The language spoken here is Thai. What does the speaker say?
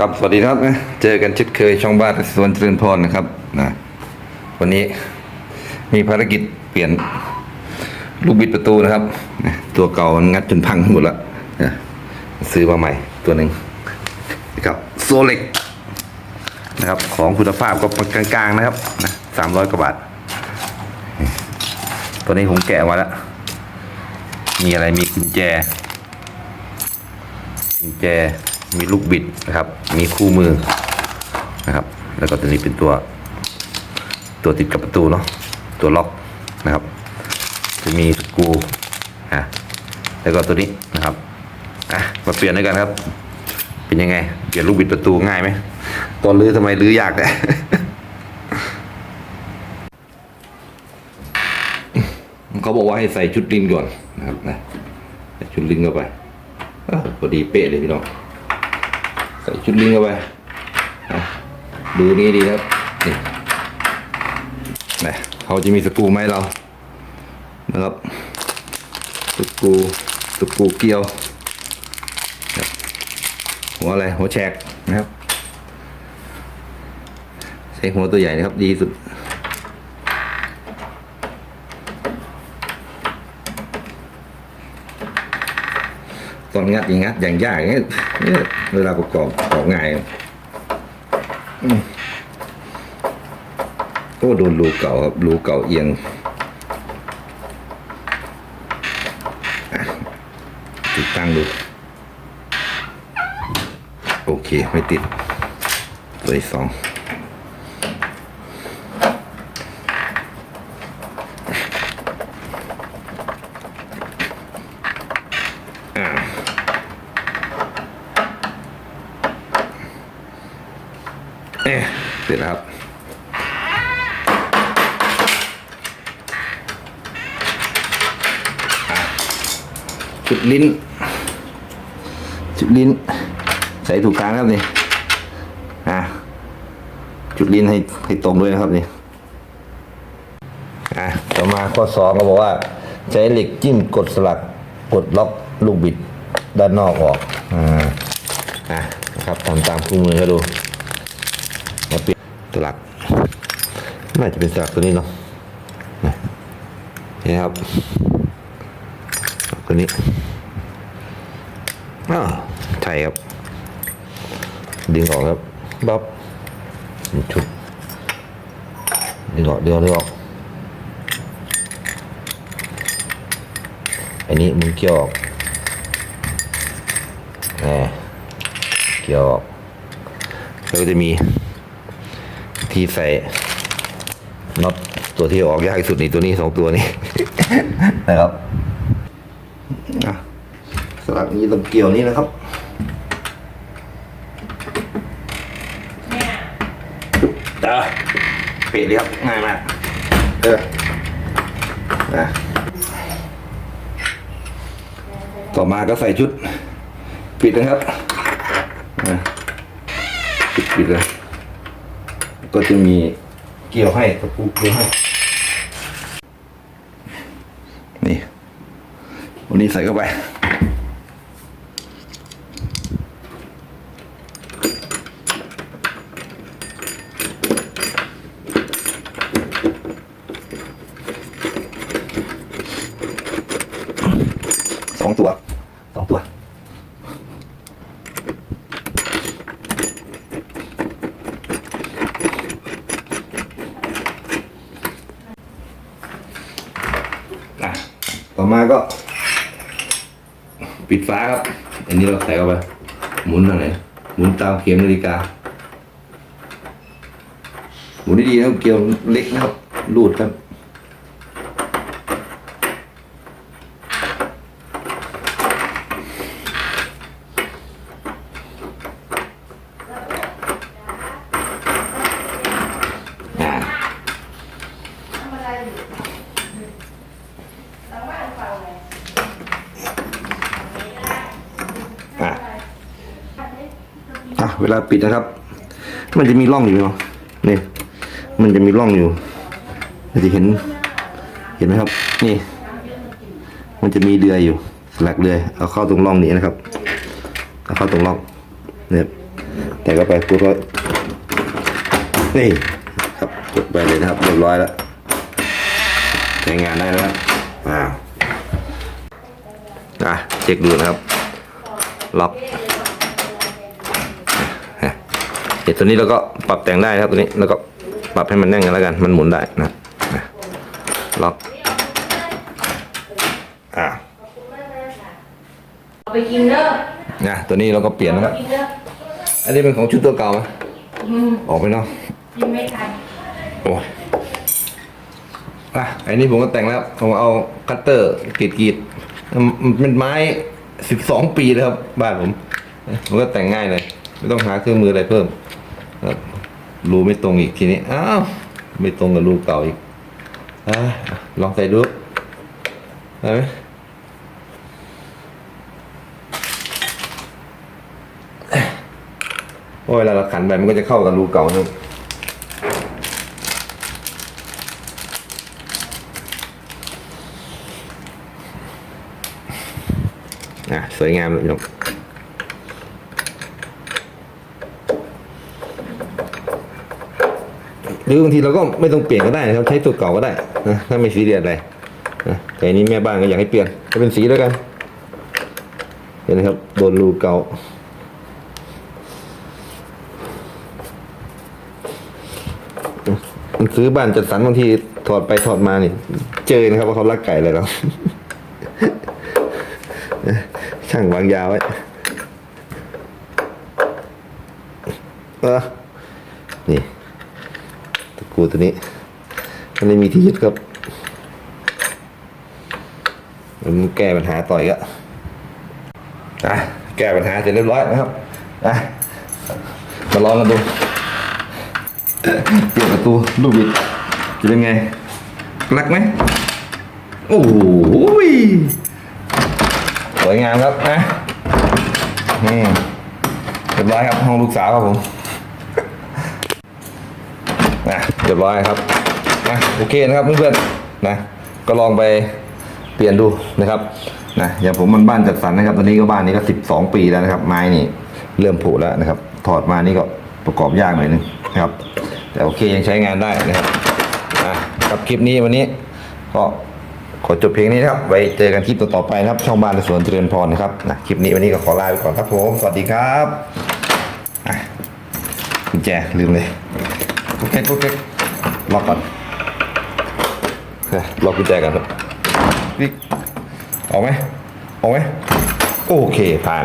ครับ สวัสดีครับนะเจอกันช่นเคยช่องบ้านสวนเจริญพรนะครับนะวันนี้มีภารกิจเปลี่ยนลูกบิดประตูนะครับนะตัวเก่ามันงัดจนพังหมดแล้วนะซื้อมาใหม่ตัวหนึ่งนะครับโซเล็กนะครับ ของคุณภาพก็กลางๆนะครับนะสามร้อยกว่าบาท ตัวนี้ผมแกะมาแล้ว มีอะไรมีกุญแจกุญแจ มีลูกบิดนะครับ มีคู่มือนะครับ แล้วก็ตัวนี้เป็นตัว ตัวติดกับประตูเนาะตัวล็อกนะครับ จะมีสกรูอะแล้วก็ตัวนี้นะครับอะมาเปลี่ยนด้วยกันครับ เป็นยังไง เปลี่ยนลูกบิดประตูง่ายไหมตอนรื้อทำไมรื้อยากเนี่ยเขาบอกว่าให้ใส่ชุดลินก่อนนะครับนะใส่ชุดลินเข้าไปพอดีเป๊ะเลยพี่น้อง ใส่ชุดลิงเข้าไปดูนี่ดีครับนี่นะเขาจะมีสกูไหมเรา นะครับ สกูสกูเกลียว หัวอะไร หัวแฉกนะครับ ใช้หัวตัวใหญ่นะครับ ดีสุด ตอนงัดอย่างงัดอย่างยากเนี่ยเวลาประกอบประกอบง่ายโอ้โดนรูเก่าครับรูเก่าเอียงติดตั้งดู โอเค ไม่ติดตัวสอง เอ๊ะเสร็จแล้วครับจุดลิ้น จุดลิ้น ใส่ถูกทางครับนี่อะจุดลิ้นให้ให้ตรงด้วยนะครับนี่อะต่อมาข้อสองก็บอกว่า ใช้เหล็กจิ้มกดสลักกดล็อกลูกบิดด้านนอกออกอ่าอะนะครับทำตามคู่มือให้ดู สลัก น่าจะเป็นสลักตัวนี้เนาะนี่ครับ ตัวนี้อ้าใช่ครับ ดึงออกครับบับชุดดึงออกดึงออกดึงออกอันนี้มึงเกี่ยวออกแหมเกี่ยวออกแล้วก็จะมี ที่ใส่น็อตตัวที่ออกยากที่สุดนี่ตัวนี้สองตัวนี้ นะครับอะสลักนี้ต้องเกี่ยวนี้นะครับเออเปะเลยครับง่ายมากเออนะต่อมาก็ใส่ชุด ปิดนะครับอะปิดปิดเลย ก็จะมีเกี่ยวให้ตะปูเกี่ยวให้ นี่ วันนี้ใส่เข้าไป สองตัว สองตัว อะต่อ มาก็ ปิดฟ้าครับ อันนี้เราใส่เข้าไป หมุนอะไรหมุนตามเข็มนาฬิกา หมุนดีๆนะครับเกี่ยวเล็กนะครับ รูดครับ อะเวลาปิดนะครับ มันจะมีร่องอยู่เนาะนี่มันจะมีร่องอยู่เราจะเห็น เห็นไหมครับ นี่ มันจะมีเดือยอยู่สลักเดือยเอาเข้าตรงร่องนี้นะครับเอาเข้าตรงร่องเนี่ยแต่ก็ไปปุ๊บก็นี่ครับกดไปเลยนะครับเรียบร้อยแล้วใช้งานได้แล้วอ่าอะเช็คดูนะครับล็อกอะ เดี๋ยวตัวนี้เราก็ปรับแต่งได้นะครับตัวนี้แล้วก็ปรับให้มันแน่นกันแล้วกัน มันหมุนได้นะนะล็อกอ่าเอาไปกินเด้อนะตัวนี้เราก็เปลี่ยนนะครับกินเด้ออันนี้เป็นของชุดตัวเก่าไหมอืมออกไปเนาะกินไม่ทันโอ้ยอะอันนี้ผมก็แต่งแล้วผมเอาคัตเตอร์กรีดกรีดมันมันเป็นไม้สิบสองปีแล้วครับบ้านผมมันก็แต่งง่ายเลย ไม่ต้องหาเครื่องมืออะไรเพิ่มค รูไม่ตรงอีกทีนี้ อ้าว ไม่ตรงกับรูเก่าอีกอลองใส่ดูได้ไหมโอ้ยเวลาเราขันไปมันก็จะเข้ากับรูเก่านึงอะ สวยงามเลยพี่น้อ หรือบางทีเราก็ไม่ต้องเปลี่ยนก็ได้นะครับ ใช้สูตัวเก่าก็ได้นะถ้าไม่ซีเรียสอะไรนะแต่อันนี้แม่บ้านก็อยากให้เปลี่ยนก็เป็นสีแล้วกัน เห็นไหมครับโดนรูเก่ามันซื้อบ้านจัดสรรบางทีถอดไปถอดมานี่เจอนะครับว่าเขาลักไก่อะไรแล้วช่างวางยาไว้เออนี่ กูตัวนี้มันไม่มีที่ยึดครับมันแก้ปัญหาต่อยก็อะแก้ปัญหาเสร็จเรียบร้อยนะครับอะมาลองกันดูเปิดประตูลูกบิดจะเป็นไงรักไหมโอ้โหสวยงามครับนะนี่เรียบร้อยครับห้องลูกสาวครับผมนะ เรียบร้อยครับนะโอเคนะครับเพื่อนๆนะก็ลองไปเปลี่ยนดูนะครับนะอย่างผมมันบ้านจัดสรรนะครับตอนนี้ก็บ้านนี้ก็สิบสองปีแล้วนะครับ ไม้นี่เริ่มผุแล้วนะครับ ถอดมานี่ก็ประกอบยากหน่อยนึงนะครับ แต่โอเคยังใช้งานได้นะครับอะกับคลิปนี้วันนี้ก็ขอจบเพลงนี้นะครับ ไว้เจอกันคลิปต่อๆไปนะครับ ช่องบ้านสวนเจริญพรนะครับนะคลิปนี้วันนี้ก็ขอลาไปก่อนครับผม สวัสดีครับอะกุญแจลืมเลยโอเคโอเค ล็อกก่อนเฮ้ยล็อกกุญแจกันครับปิ๊กออกไหมออกไหมโอเคผ่าน